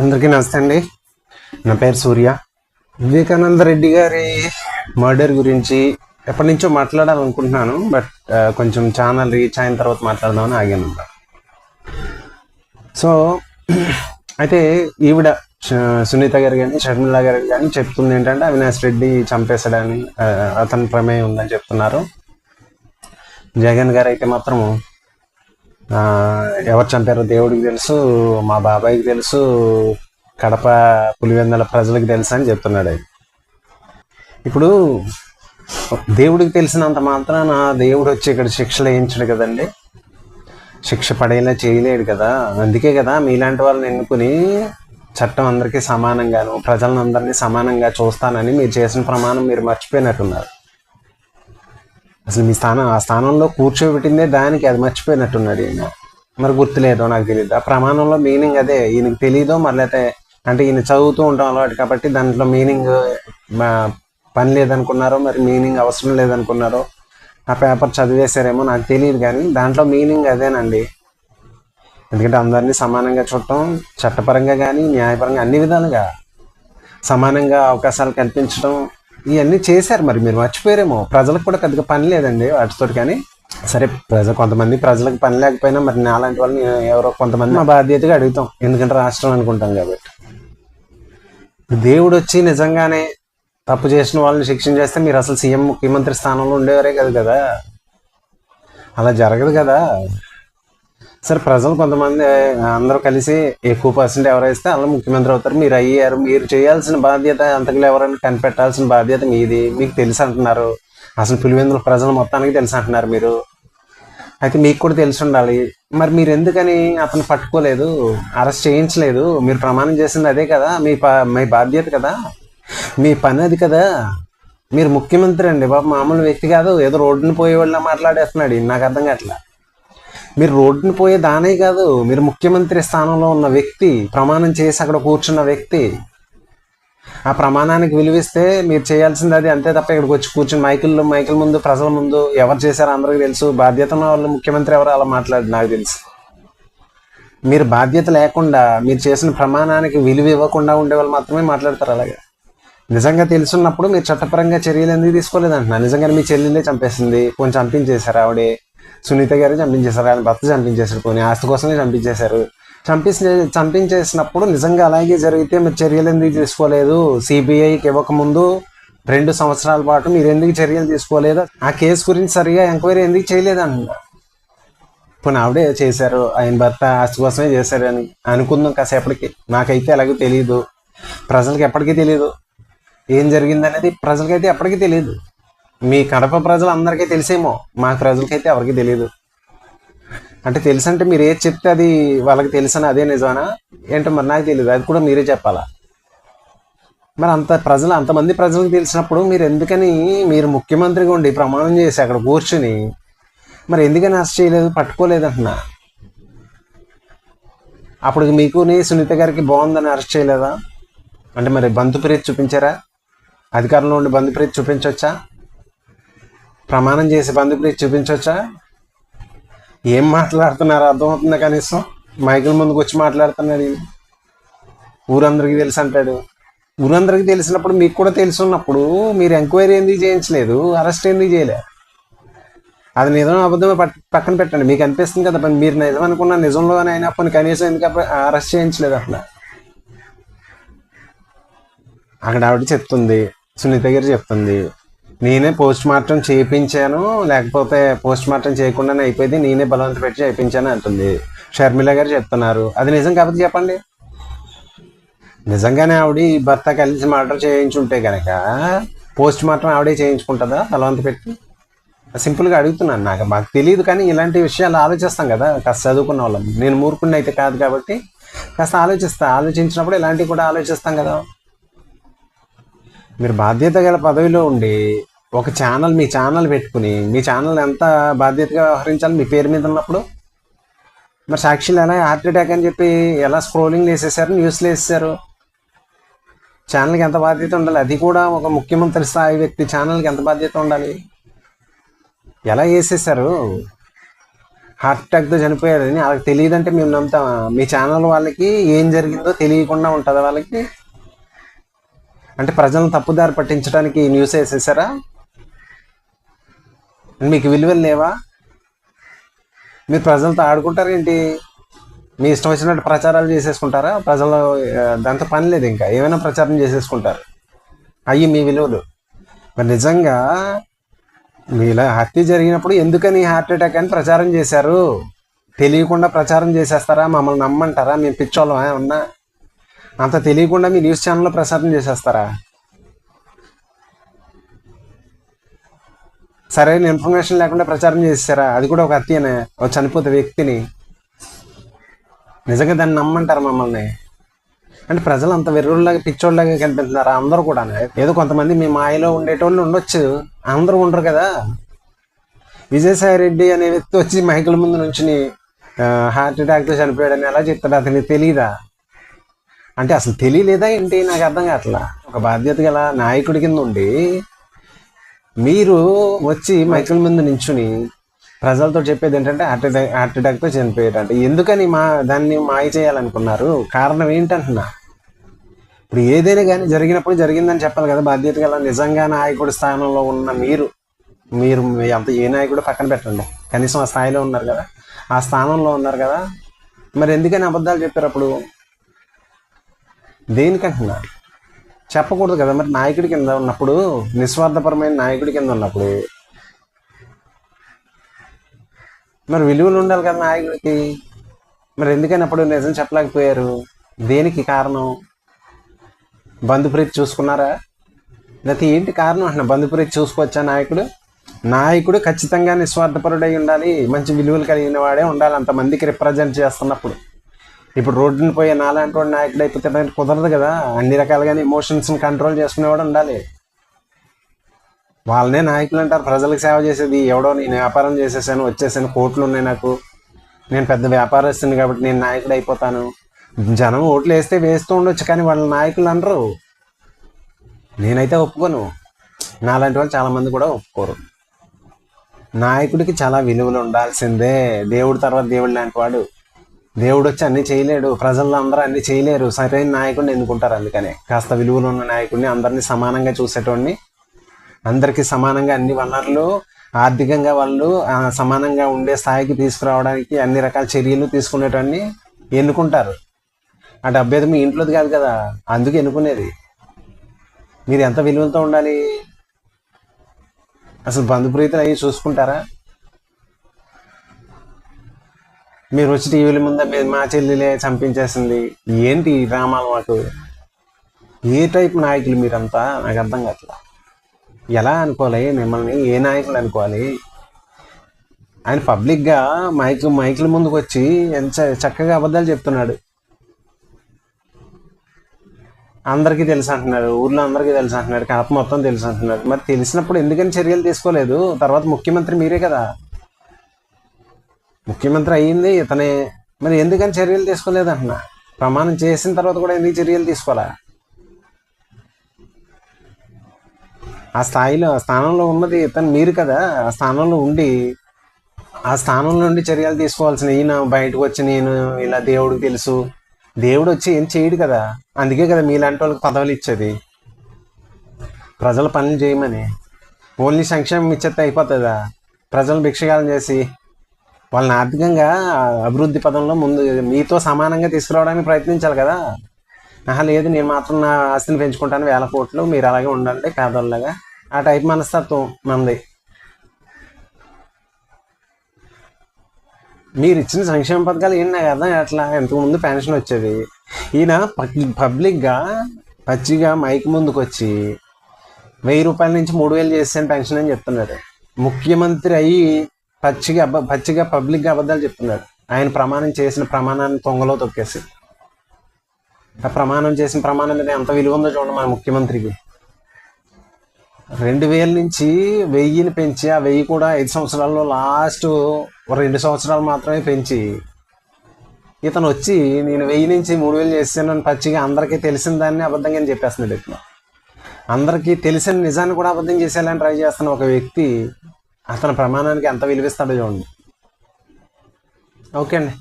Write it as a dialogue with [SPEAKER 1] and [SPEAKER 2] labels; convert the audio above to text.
[SPEAKER 1] అందరికీ నమస్తే అండి. నా పేరు సూర్య. వివేకానంద రెడ్డి గారి మర్డర్ గురించి ఎప్పటి నుంచో మాట్లాడాలనుకుంటున్నాను బట్ కొంచెం ఛానల్ రీచ్ అయిన తర్వాత మాట్లాడదామని ఆగాను. సో అయితే ఈవిడ సునీత గారు కానీ షర్మిల గారు కానీ చెప్తుంది ఏంటంటే అవినాష్ రెడ్డి చంపేశాడని అతని ప్రమేయం ఉందని చెప్తున్నారు. జగన్ గారు అయితే మాత్రం ఎవరు చంపారో దేవుడికి తెలుసు మా బాబాయ్కి తెలుసు కడప పులివెందల ప్రజలకు తెలుసు అని చెప్తున్నాడు ఆయన. ఇప్పుడు దేవుడికి తెలిసినంత మాత్రాన దేవుడు వచ్చి ఇక్కడ శిక్షలు వేయించడు కదండి. శిక్ష పడేలా చేయలేడు కదా. అందుకే కదా మీలాంటి వాళ్ళని ఎన్నుకుని చట్టం అందరికీ సమానంగాను ప్రజలందరినీ సమానంగా చూస్తానని మీరు చేసిన ప్రమాణం మీరు మర్చిపోయినట్టున్నారు. అసలు మీ స్థానం ఆ స్థానంలో కూర్చోబెట్టిందే దానికి అది మర్చిపోయినట్టున్నాడు ఈయన. మరి గుర్తులేదో నాకు తెలియదు ఆ ప్రమాణంలో మీనింగ్ అదే ఈయనకి తెలియదో మరి లేకపోతే అంటే ఈయన చదువుతూ ఉంటాం అలవాటు కాబట్టి దాంట్లో మీనింగ్ పని లేదనుకున్నారో మరి మీనింగ్ అవసరం లేదనుకున్నారో ఆ పేపర్ చదివేశారేమో నాకు తెలియదు కానీ దాంట్లో మీనింగ్ అదేనండి. ఎందుకంటే అందరినీ సమానంగా చూడటం చట్టపరంగా కానీ న్యాయపరంగా అన్ని విధాలుగా సమానంగా అవకాశాలు కల్పించడం ఇవన్నీ చేశారు మరి మీరు మర్చిపోయారేమో. ప్రజలకు కూడా పెద్దగా పని లేదండి వాటితో కానీ. సరే ప్రజ కొంతమంది ప్రజలకు పని లేకపోయినా మరి నాలాంటి వాళ్ళని ఎవరో కొంతమంది మా బాధ్యతగా అడుగుతాం. ఎందుకంటే రాష్ట్రం అనుకుంటాం కాబట్టి. దేవుడు వచ్చి నిజంగానే తప్పు చేసిన వాళ్ళని శిక్షణ చేస్తే మీరు అసలు సీఎం ముఖ్యమంత్రి స్థానంలో ఉండేవారే కదా కదా. అలా జరగదు కదా. సరే ప్రజలు కొంతమంది అందరూ కలిసి ఎక్కువ పర్సెంట్ ఎవరైతే అలా ముఖ్యమంత్రి అవుతారు మీరు అయ్యారు మీరు చేయాల్సిన బాధ్యత అంతకులు ఎవరైనా కనిపెట్టాల్సిన బాధ్యత మీది మీకు తెలుసు అంటున్నారు. అసలు పులివెందుల ప్రజలు మొత్తానికి తెలుసు అంటున్నారు మీరు. అయితే మీకు కూడా తెలిసి ఉండాలి. మరి మీరు ఎందుకని అతను పట్టుకోలేదు అరెస్ట్ చేయించలేదు? మీరు ప్రమాణం చేసింది అదే కదా మీ మీ బాధ్యత కదా. మీ పని అది కదా. మీరు ముఖ్యమంత్రి అండి బాబు మామూలు వ్యక్తి కాదు ఏదో రోడ్డును పోయే వాళ్ళ మాట్లాడేస్తున్నాడు నాకు అర్థం కావట్లేదు మీరు రోడ్డుని పోయే దానే కాదు మీరు ముఖ్యమంత్రి స్థానంలో ఉన్న వ్యక్తి ప్రమాణం చేసి అక్కడ కూర్చున్న వ్యక్తి. ఆ ప్రమాణానికి విలువిస్తే మీరు చేయాల్సింది అది అంతే తప్ప ఇక్కడికి వచ్చి కూర్చుని మైకిల్లో మైకుల ముందు ప్రజల ముందు ఎవరు చేశారో అందరికీ తెలుసు. బాధ్యత ఉన్న వాళ్ళు ముఖ్యమంత్రి ఎవరు అలా మాట్లాడారు నాకు తెలుసు. మీరు బాధ్యత లేకుండా మీరు చేసిన ప్రమాణానికి విలువ ఇవ్వకుండా ఉండే వాళ్ళు మాత్రమే మాట్లాడతారు అలాగే. నిజంగా తెలుసున్నప్పుడు మీరు చట్టపరంగా చర్యలు ఎందుకు తీసుకోలేదంటున్నా నిజంగానే మీ చెల్లెలే చంపేసింది కొంచెం చంపించేశారు ఆవిడే. సునీత గారే చంపించేశారు ఆయన భర్త చంపించేశారు పోనీ ఆస్తి కోసమే చంపించేశారు. చంపించే చంపించేసినప్పుడు నిజంగా అలాగే జరిగితే మీరు చర్యలు ఎందుకు తీసుకోలేదు? సిబిఐకి ఇవ్వకముందు రెండు సంవత్సరాల పాటు మీరు ఎందుకు చర్యలు తీసుకోలేదు? ఆ కేసు గురించి సరిగా ఎంక్వైరీ ఎందుకు చేయలేదంటున్నా పోనీ ఆవిడే చేశారు ఆయన భర్త ఆస్తి కోసమే చేశారు అని అనుకుందాం కాసేపటికి. నాకైతే ఎలాగో తెలియదు ప్రజలకు ఎప్పటికీ తెలియదు ఏం జరిగిందనేది ప్రజలకైతే ఎప్పటికీ తెలియదు మీ కడప ప్రజలు అందరికీ తెలిసేమో. మా ప్రజలకైతే ఎవరికి తెలియదు అంటే తెలుసు అంటే మీరు ఏది చెప్తే అది వాళ్ళకి తెలుసని అదే నిజమానా? ఏంటో మరి నాకు తెలియదు అది కూడా మీరే చెప్పాలా? మరి అంత ప్రజలు అంతమంది ప్రజలకు తెలిసినప్పుడు మీరు ఎందుకని మీరు ముఖ్యమంత్రిగా ఉండి ప్రమాణం చేసి అక్కడ కూర్చుని మరి ఎందుకని అరెస్ట్ చేయలేదు పట్టుకోలేదు అంటున్నా? అప్పుడు మీకుని సునీత గారికి బాగుందని అరెస్ట్ చేయలేదా? అంటే మరి బంధుప్రీతి చూపించారా? అధికారంలో ఉండి బంధుప్రీతి చూపించవచ్చా ప్రమాణం చేసి బంధుప్రీతి చూపించవచ్చా ఏం మాట్లాడుతున్నారు? అర్థమవుతుందా కనీసం? మైకుల ముందుకు వచ్చి మాట్లాడుతున్నాడు ఈయన. ఊరందరికీ తెలుసు అంటాడు. ఊరందరికీ తెలిసినప్పుడు మీకు కూడా తెలిసి ఉన్నప్పుడు మీరు ఎంక్వైరీ ఎందుకు చేయించలేదు? అరెస్ట్ ఎందుకు చేయలేదు అది నిజం అబద్ధమే? పక్కన పెట్టండి. మీకు అనిపిస్తుంది కదా పని మీరు నిజం అనుకున్న నిజంలోనే అయినా పోనీ కనీసం ఎందుకు అరెస్ట్ చేయించలేదు అట్లా అక్కడ ఆవిడ చెప్తుంది సునీత గారు చెప్తుంది నేనే పోస్ట్ మార్టం చేయించాను లేకపోతే పోస్ట్ మార్టం చేయకుండానే అయిపోయింది నేనే బలవంత పెట్టి చేయించాను అంటుంది. షర్మిల గారు చెప్తున్నారు. అది నిజం కాబట్టి చెప్పండి. నిజంగానే ఆవిడ ఈ భర్త కలిసి మర్డర్ చేయించుంటే కనుక పోస్ట్ మార్టం ఆవిడే చేయించుకుంటుందా బలవంత పెట్టి? సింపుల్గా అడుగుతున్నాను నాకు. మాకు తెలియదు కానీ ఇలాంటి విషయాలు ఆలోచిస్తాం కదా కాస్త చదువుకున్న వాళ్ళం. నేను మూర్ఖుడిని అయితే కాదు కాబట్టి కాస్త ఆలోచిస్తా. ఆలోచించినప్పుడు ఇలాంటివి కూడా ఆలోచిస్తాం కదా. మీరు బాధ్యత గల పదవిలో ఉండి ఒక ఛానల్ మీ ఛానల్ పెట్టుకుని మీ ఛానల్ ఎంత బాధ్యతగా వ్యవహరించాలి మీ పేరు మీద ఉన్నప్పుడు? మరి సాక్షులు ఎలా హార్ట్ అటాక్ అని చెప్పి ఎలా స్క్రోలింగ్ వేసేసారు న్యూస్లు వేసేసారు ఛానల్కి ఎంత బాధ్యత ఉండాలి? అది కూడా ఒక ముఖ్యమంత్రి స్థాయి వ్యక్తి ఛానల్కి ఎంత బాధ్యత ఉండాలి? ఎలా వేసేసారు? హార్ట్ అటాక్తో చనిపోయారని వాళ్ళకి తెలియదంటే మేము నమ్ముతామా మీ ఛానల్ వాళ్ళకి ఏం జరిగిందో తెలియకుండా ఉంటుంది వాళ్ళకి? అంటే ప్రజలను తప్పుదారి పట్టించడానికి న్యూస్ వేసేసారా? మీకు విలువలు లేవా? మీరు ప్రజలతో ఆడుకుంటారేంటి మీ ఇష్టం వచ్చినట్టు ప్రచారాలు చేసేసుకుంటారా? ప్రజలు దాంతో పని లేదు ఇంకా. ఏమైనా ప్రచారం చేసేసుకుంటారు. అవి మీ విలువలు. మరి నిజంగా మీలా హత్య జరిగినప్పుడు ఎందుకని హార్ట్ అటాక్ అని ప్రచారం చేశారు? తెలియకుండా ప్రచారం చేసేస్తారా? మమ్మల్ని నమ్మంటారా? మేము పిచ్చోళ్ళం ఏమన్నా? అంత తెలియకుండా మీ న్యూస్ ఛానల్లో ప్రసారం చేసేస్తారా? సరైన ఇన్ఫర్మేషన్ లేకుండా ప్రచారం చేశారా? అది కూడా ఒక హత్యనే ఒక చనిపోతే వ్యక్తిని. నిజంగా దాన్ని నమ్మంటారు మమ్మల్ని? అంటే ప్రజలు అంత వెర్రుల్లాగా పిచ్చోళ్ళలాగా కనిపిస్తున్నారు? అందరూ కూడా ఏదో కొంతమంది మీ మాయలో ఉండేటోళ్ళు ఉండొచ్చు. అందరూ ఉండరు కదా? విజయసాయి రెడ్డి అనే వ్యక్తి వచ్చి మైకుల ముందు నుంచి హార్ట్ అటాక్తో చనిపోయాడని ఎలా చెప్తాడు? అతనికి తెలియదా అంటే అసలు తెలియలేదా ఏంటి? నాకు అర్థం కావట్లా. ఒక బాధ్యత గల నాయకుడి కింద ఉండి మీరు వచ్చి మైకుల ముందు నించుని ప్రజలతో చెప్పేది ఏంటంటే హార్ట్ అటాక్ హార్ట్ అటాక్తో చనిపోయేటంటే. ఎందుకని మా దాన్ని మాయ చేయాలనుకున్నారు? కారణం ఏంటంటున్నా? ఇప్పుడు ఏదైనా కానీ జరిగినప్పుడు జరిగిందని చెప్పాలి కదా బాధ్యత గల నిజంగా నాయకుడి స్థానంలో ఉన్న మీరు. మీరు అంత ఏ నాయకుడు పక్కన పెట్టండి. కనీసం ఆ స్థాయిలో ఉన్నారు కదా. ఆ స్థానంలో ఉన్నారు కదా. మరి ఎందుకని అబద్ధాలు చెప్పారు అప్పుడు? దేనికంటున్నా? చెప్పకూడదు కదా మరి నాయకుడి కింద ఉన్నప్పుడు నిస్వార్థపరమైన నాయకుడి కింద ఉన్నప్పుడు. మరి విలువలు ఉండాలి కదా నాయకుడికి. మరి ఎందుకని అప్పుడు నిజం చెప్పలేకపోయారు? దేనికి కారణం? బంధుప్రీతి చూసుకున్నారా? లేకపోతే ఏంటి కారణం? అంటున్నా బంధుప్రీతి చూసుకోవచ్చా నాయకుడు? నాయకుడు ఖచ్చితంగా నిస్వార్థపరుడై ఉండాలి మంచి విలువలు కలిగిన వాడే ఉండాలి అంతమందికి రిప్రజెంట్ చేస్తున్నప్పుడు. ఇప్పుడు రోడ్డుని పోయే నాలాంటి వాడు నాయకుడు అయిపోతే కుదరదు కదా. అన్ని రకాలుగానే ఎమోషన్స్ని కంట్రోల్ చేసుకునేవాడు ఉండాలి. వాళ్ళనే నాయకులు అంటారు ప్రజలకు సేవ చేసేది. ఎవడో నేను వ్యాపారం చేసేసాను వచ్చేసాను కోట్లు ఉన్నాయి నాకు. నేను పెద్ద వ్యాపారస్తుని కాబట్టి నేను నాయకుడు అయిపోతాను. జనం ఓట్లు వేస్తే వేస్తూ ఉండొచ్చు కానీ వాళ్ళ నాయకులు అనరు. నేనైతే ఒప్పుకోను. నాలాంటి వాళ్ళు చాలా మంది కూడా ఒప్పుకోరు. నాయకుడికి చాలా విలువలు ఉండాల్సిందే. దేవుడి తర్వాత దేవుడు లాంటి వాడు. దేవుడు వచ్చి అన్ని చేయలేడు. ప్రజల్లో అందరూ అన్ని చేయలేరు. సరైన నాయకుడిని ఎన్నుకుంటారు అందుకనే. కాస్త విలువలు ఉన్న నాయకుడిని అందరినీ సమానంగా చూసేటోడిని. అందరికీ సమానంగా అన్ని వనరులు ఆర్థికంగా వాళ్ళు సమానంగా ఉండే స్థాయికి తీసుకురావడానికి అన్ని రకాల చర్యలు తీసుకునేటన్ని ఎన్నుకుంటారు. ఆ డబ్బు ఏదో మీ ఇంట్లోది కాదు కదా. అందుకు ఎన్నుకునేది. మీరు ఎంత విలువలతో ఉండాలి? అసలు బంధుప్రీతులు అవి చూసుకుంటారా? మీరు వచ్చి టీవీల ముందు మా చెల్లెలే చంపించేసింది. ఏంటి ఈ డ్రామాలు మాకు? ఏ టైప్ నాయకులు మీరంతా? నాకు అర్థం కావట్లా. ఎలా అనుకోవాలి? మిమ్మల్ని ఏ నాయకులు అనుకోవాలి? ఆయన పబ్లిక్గా మైక్ మైకుల ముందుకు వచ్చి ఎంత చక్కగా అబద్ధాలు చెప్తున్నాడు. అందరికీ తెలుసు అంటున్నాడు. ఊర్లో అందరికీ తెలుసు అంటున్నాడు. కాప మొత్తం తెలుసు అంటున్నాడు. మరి తెలిసినప్పుడు ఎందుకని చర్యలు తీసుకోలేదు? తర్వాత ముఖ్యమంత్రి మీరే కదా. ముఖ్యమంత్రి అయ్యింది ఇతనే. మరి ఎందుకని చర్యలు తీసుకోలేదంటున్నా? ప్రమాణం చేసిన తర్వాత కూడా ఎందుకు చర్యలు తీసుకోవాలా? ఆ స్థాయిలో ఆ స్థానంలో ఉన్నది ఇతను మీరు కదా. ఆ స్థానంలో ఉండి ఆ స్థానం నుండి చర్యలు తీసుకోవాల్సిన ఈయన బయటకు వచ్చి నేను ఇలా దేవుడికి తెలుసు. దేవుడు వచ్చి ఏం చేయడు కదా. అందుకే కదా మీలాంటి వాళ్ళకి పదవులు ఇచ్చేది. ప్రజల పనులు చేయమని. ఓన్లీ సంక్షేమం ఇచ్చేస్తే అయిపోతుందా? ప్రజలు భిక్షగాలం చేసి వాళ్ళని ఆర్థికంగా అభివృద్ధి పదంలో ముందు మీతో సమానంగా తీసుకురావడానికి ప్రయత్నించాలి కదా. ఆహా లేదు నేను మాత్రం నా ఆస్తిని పెంచుకుంటాను వేల కోట్లు మీరు అలాగే ఉండండి పేదోళ్ళగా ఆ టైప్ మనస్తత్వం మంది మీరు ఇచ్చిన సంక్షేమ పథకాలు ఏంటి నాకు అర్థం అట్లా ఇంతకుముందు పెన్షన్ వచ్చేది. ఈయన పబ్లిక్గా పచ్చిగా మైక్ ముందుకు వచ్చి వెయ్యి రూపాయల నుంచి మూడు వేలు చేసాను పెన్షన్ అని చెప్తున్నాడు. ముఖ్యమంత్రి అయ్యి పచ్చిగా అబ్బ పచ్చిగా పబ్లిక్గా అబద్ధాలు చెప్తున్నాడు. ఆయన ప్రమాణం చేసిన ప్రమాణాన్ని తొంగలో తొక్కేసి ఆ ప్రమాణం చేసిన ప్రమాణం మీద ఎంత విలువ ఉందో చూడండి మన ముఖ్యమంత్రికి. రెండు వేల నుంచి వెయ్యిని పెంచి ఆ వెయ్యి కూడా ఐదు సంవత్సరాల్లో లాస్ట్ ఒక రెండు సంవత్సరాలు మాత్రమే పెంచి ఇతను వచ్చి నేను వెయ్యి నుంచి మూడు వేలు చేస్తానని పచ్చిగా అందరికీ తెలిసిన దాన్ని అబద్ధంగా అని చెప్పేస్తున్నాడు. ఇతను. అందరికీ తెలిసిన నిజాన్ని కూడా అబద్ధం చేసేయాలని ట్రై చేస్తున్న ఒక వ్యక్తి అతని ప్రమాణానికి ఎంత విలువిస్తాడో చూడండి. ఓకే అండి.